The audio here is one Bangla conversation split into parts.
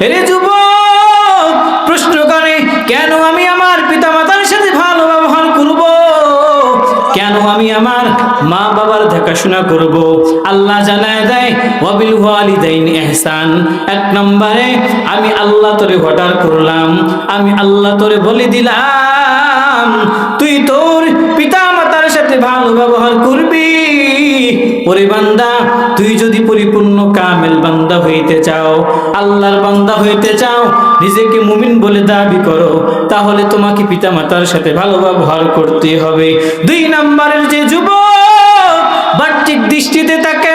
হেরে প্রশ্ন করে, কেন আমি আমার পিতা মাতার সাথে ভালো ব্যবহার করব? কেন আমি আমার মা বাবার দেখাশোনা করব? আল্লাহ জানায় দেয়, ওয়াবিল এক নম্বরে, আমি আল্লাহ তোরে অর্ডার করলাম, আমি আল্লাহ তোরে বলে দিলাম, তুই তোর পিতা মাতার সাথে ভালো ব্যবহার করবি। ওরে বান্দা, তুই যদি পরিপূর্ণ কামেল বান্দা হইতে চাও, আল্লাহর বান্দা হইতে চাও, নিজেকে মুমিন বলে দাবি করো, তাহলে তোমাকে পিতা মাতার সাথে ভালো ব্যবহার করতে হবে। দুই নম্বরের যে যুবক, বাহ্যিক দৃষ্টিতে তাকে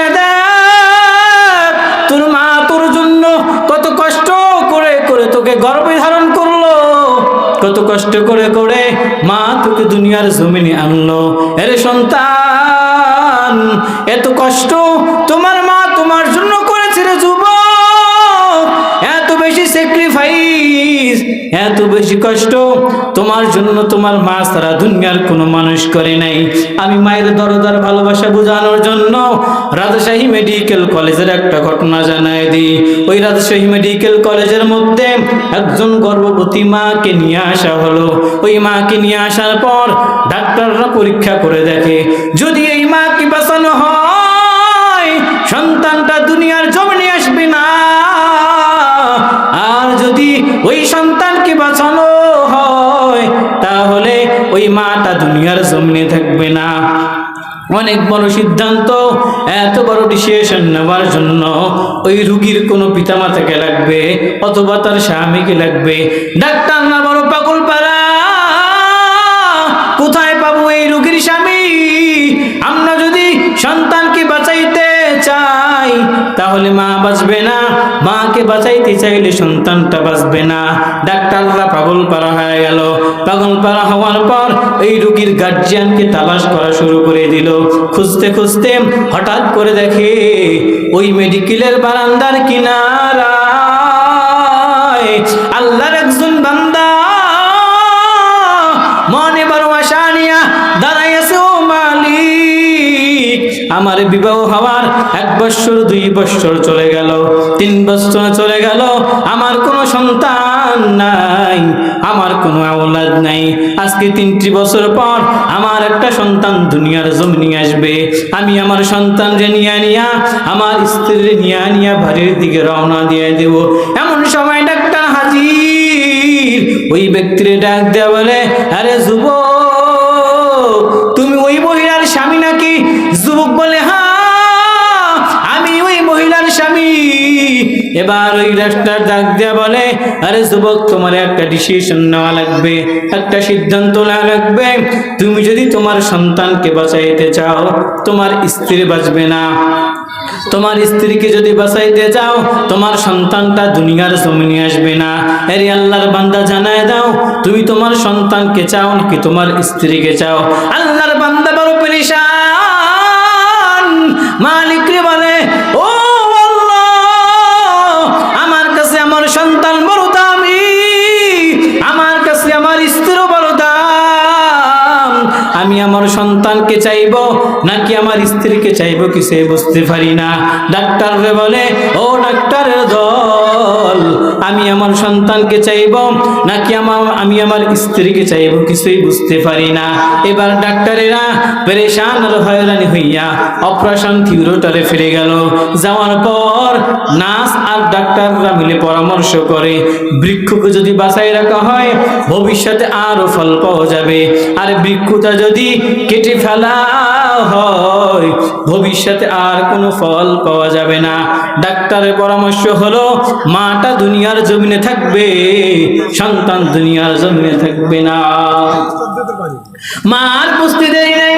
তোর মা তোর জন্য কত কষ্ট করে করে তোকে গর্বে ধারণ করল, কত কষ্ট করে করে মা তোকে দুনিয়ার জমিনে আনলো। এরে সন্তান এত কষ্ট তোমার বেশি কষ্ট। তোমার জন্য তোমার মা সারা দুনিয়ার কোনো মানুষ করে নাই। আমি মায়ের দরদার ভালোবাসা বোঝানোর জন্য রাজশাহী মেডিকেল কলেজের একটা ঘটনা জানাই দিই। ওই রাজশাহী মেডিকেল কলেজের মধ্যে একজন গর্ভবতী মাকে নিয়ে আসা হলো। ওই মাকে নিয়ে আসার পর ডাক্তাররা পরীক্ষা করে দেখে, যদি এই মা মাকে বাঁচানো হয়, সন্তানটা মাটা দুনিয়ার জমিনে থাকবে না। অনেক বড় সিদ্ধান্ত, এত বড় ডিসিশন নেওয়ার জন্য ওই রুগীর কোনো পিতামাতাকে লাগবে অথবা তার স্বামীকে লাগবে। ডাক্তার না তাহলে মা বাঁচবে না। মাকে বাঁচাইতে চাইলে সন্তানটা বাঁচবে না। ডাক্তাররা পাগল পারা হয়ে গেল। পাগল পারা হওয়ার পর এই রুগীর গার্জিয়ানকে তালাশ করা শুরু করে দিল। খুঁজতে খুঁজতে হঠাৎ করে দেখে ওই মেডিকেলের বারান্দার কিনারায় বছর দুই বছর চলে গেল, তিন বছর চলে গেল, আমার কোনো সন্তান নাই, আমার কোনো আওলাদ নাই। আজকে তিনটি বছর পর আমার একটা সন্তান দুনিয়ার জমিনে আসবে। আমি আমার সন্তান যে নিয়ে নিয়া, আমার স্ত্রীর নিয়ে নিয়া বাড়ির দিকে রওনা দিয়ে দেব। এমন সময় ডাক্তার হাজির, ওই ব্যক্তির ডাক দেয়া বলে, আরে যুবক, তুমি ওই মহিলার স্বামী নাকি? যুবক বলে হ্যাঁ এবার ওই ডাক্তার ডাক দেয়া বলে, আরে যুবক, তোমার একটা ডিসিশন নেওয়া লাগবে, একটা সিদ্ধান্ত নেওয়া লাগবে। তুমি যদি তোমার সন্তানকে বাঁচাইতে চাও, তোমার স্ত্রী বাঁচবে না। তোমার স্ত্রীকে যদি বাঁচাইতে চাও, তোমার সন্তানটা দুনিয়ার জমিনে আসবে না। এরে আল্লাহর বান্দা জানায় দাও, তুমি তোমার সন্তানকে চাও নাকি তোমার স্ত্রীকে চাও? আল্লাহর সন্তানকে চাইব নাকি আমার স্ত্রীকে চাইব কি সে বুঝতে পারি না? ডাক্তার বলে, ও দল আমি আমার সন্তানকে চাইব নাকি আমার, আমি আমার স্ত্রীকে চাইব? কিছুই বুঝতে পারি না। এবার ডাক্তারেরা পেরেশান আর হয়রানি হইয়া অপারেশন থিওরিটারে ফিরে গেল। যাওয়ার পর নার্স আর ডাক্তাররা মিলে পরামর্শ করে, বৃক্ষকে যদি বাঁচাই রাখা হয়, ভবিষ্যতে আরও ফল পাওয়া যাবে। আর বৃক্ষটা যদি কেটে ফেলা হয় ভবিষ্যতে আর কোনো ফল পাওয়া যাবে না। ডাক্তারের পরামর্শ হলো, মাটা দুনিয়ার জমিনে থাকবে, সন্তান দুনিয়ার জমিনে থাকবে না। মার বুঝতে দেরি নেই।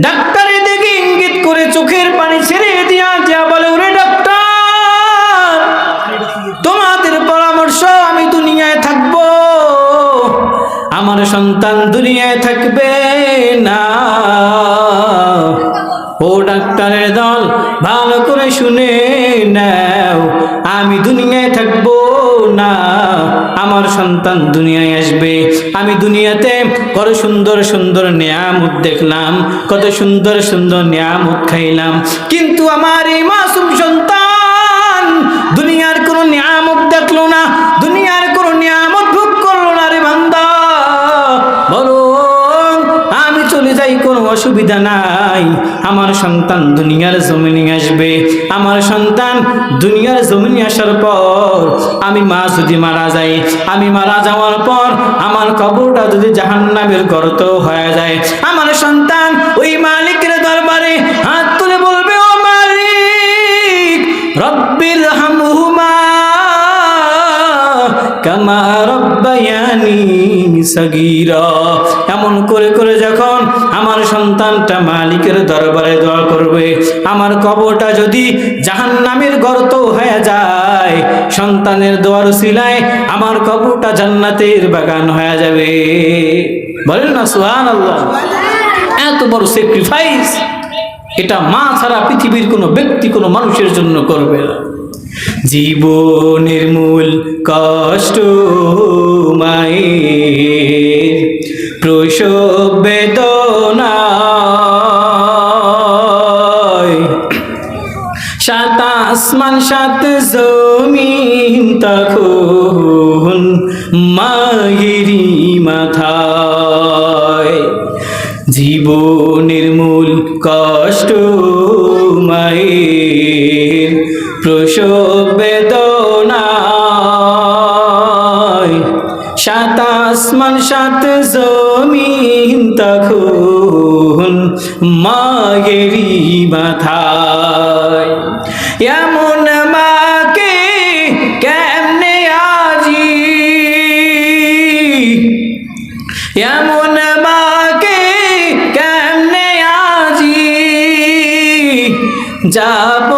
ডাক্তারের দিকে ইঙ্গিত করে চোখের পানি ছেড়ে দিয়া যা বলে, ওরে ডাক্তার, তোমাদের পরামর্শ, আমি দুনিয়ায় থাকব। আমার সন্তান দুনিয়ায় থাকবে। ভালো করে শুনে নাও, আমি দুনিয়ায় থাকব না, আমার সন্তান দুনিয়ায় আসবে। আমি দুনিয়াতে কত সুন্দর সুন্দর নিয়ামত দেখলাম, কত সুন্দর সুন্দর নিয়ামত খাইলাম। কিন্তু আমার এই মাসুম সন্তান দুনিয়ার কোনো নিয়ামত দেখল না, দুনিয়ার কোনো নিয়ামত ভোগ করল না রে বান্দা। বলো আমি চলে যাই, কোনো অসুবিধা না আমার সন্তান দুনিয়ার জমিনে আসবে। আমার সন্তান দুনিয়ার জমিনে আসার পর আমি মা যদি মারা যাই আমি মারা যাওয়ার পর আমার কবরটা যদি জাহান্নামের গর্ত হয়ে যায়। আমার সন্তান ওই মালিকের দরবারে হাত তুলে বলবে, ও মালিক রব্বির হামহুমা কামা রব্বায়ানি সগীরা। এমন করে করে যখন সন্তানটা মালিকের দরবারে দোয়া করবে। আমার কবরটা যদি জাহান্নামের গর্ত হয়ে যায়, সন্তানের দোয়ার শিলায় আমার কবরটা জান্নাতের বাগান হয়ে যাবে। বলেন না সুহান আল্লাহ এত বড় স্যাক্রিফাইস এটা মা ছাড়া পৃথিবীর কোনো ব্যক্তি কোনো মানুষের জন্য করবে না। জীবনের মূল কষ্ট মায়ের। প্রসব আসমান সাত জমিন তখন মায়েরি মাথায়। জীবনের মূল কষ্ট মায়ের প্রসব বেদনায়। সাত আসমান সাত জমিন তখন মায়েরি মাথায়। এমন মাকে কেমনে আজি? এমন মাকে কেমনে আজি? যাব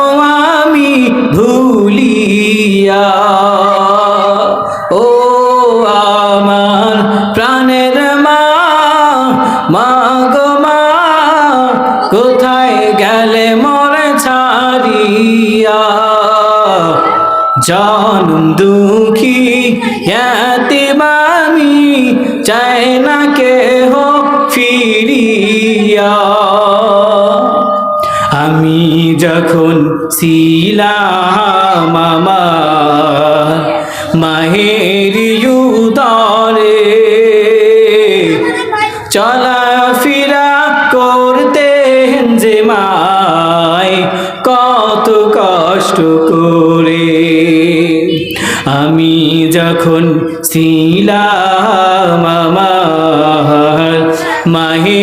জনম দুঃখী এতে মামি চায় না কেহ ফিরিয়া। আমি যখন ছিলাম মামা মাহের মাহে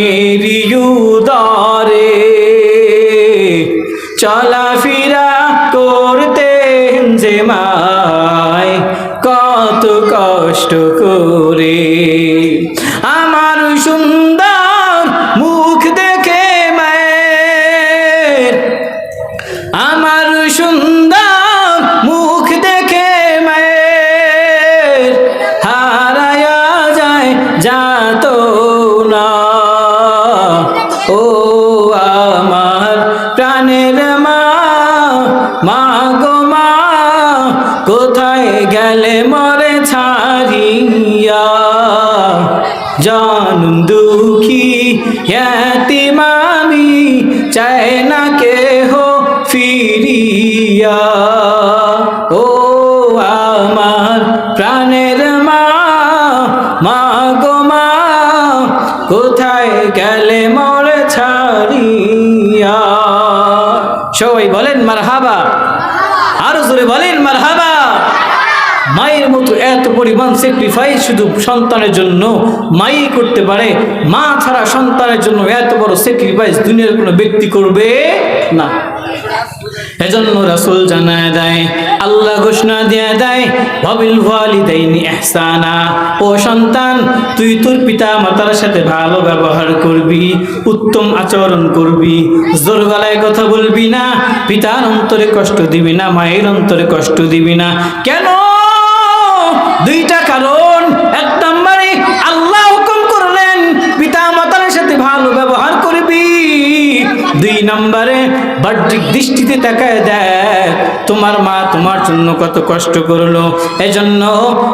মা গো মা, কোথায় গেলে মরে ছাড়িয়া? জান দুঃখী মামি চায় না কেহ ফিরিয়া? ও আমার প্রাণের মা মা গো মা, কোথায় গেলে মরে ছাড়িয়া? সবাই বলেন মার হাবা আরও জোরে বলেন মার হাবা মায়ের মতো এত পরিমাণ স্যাক্রিফাইস শুধু সন্তানের জন্য মাই করতে পারে। মা ছাড়া সন্তানের জন্য এত বড় স্যাক্রিফাইস দুনিয়ার কোনো ব্যক্তি করবে না। এজন্য রাসূল জানায় দেয়, আল্লাহ ঘোষণা দিয়ে দেয় ভাবিল ওয়ালিদাইনি ইহসানা। ও সন্তান, তুই তোর পিতা মাতার সাথে ভালো ব্যবহার করবি, উত্তম আচরণ করবি, জোর গলায় কথা বলবি না, পিতার অন্তরে কষ্ট দিবি না, মায়ের অন্তরে কষ্ট দিবি না। কেন? বাহ্যিক দৃষ্টিতে তাকায় দেখ, তোমার মা তোমার জন্য কত কষ্ট করল। এজন্য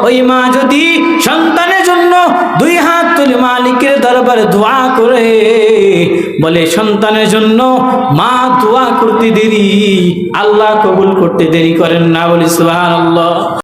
ওই মা যদি সন্তানের জন্য দুই হাত তুলে মালিকের দরবারে দোয়া করে, বলে, সন্তানের জন্য মা দোয়া করতে দেরি, আল্লাহ কবুল করতে দেরি করেন না। বলি, সুবহানাল্লাহ।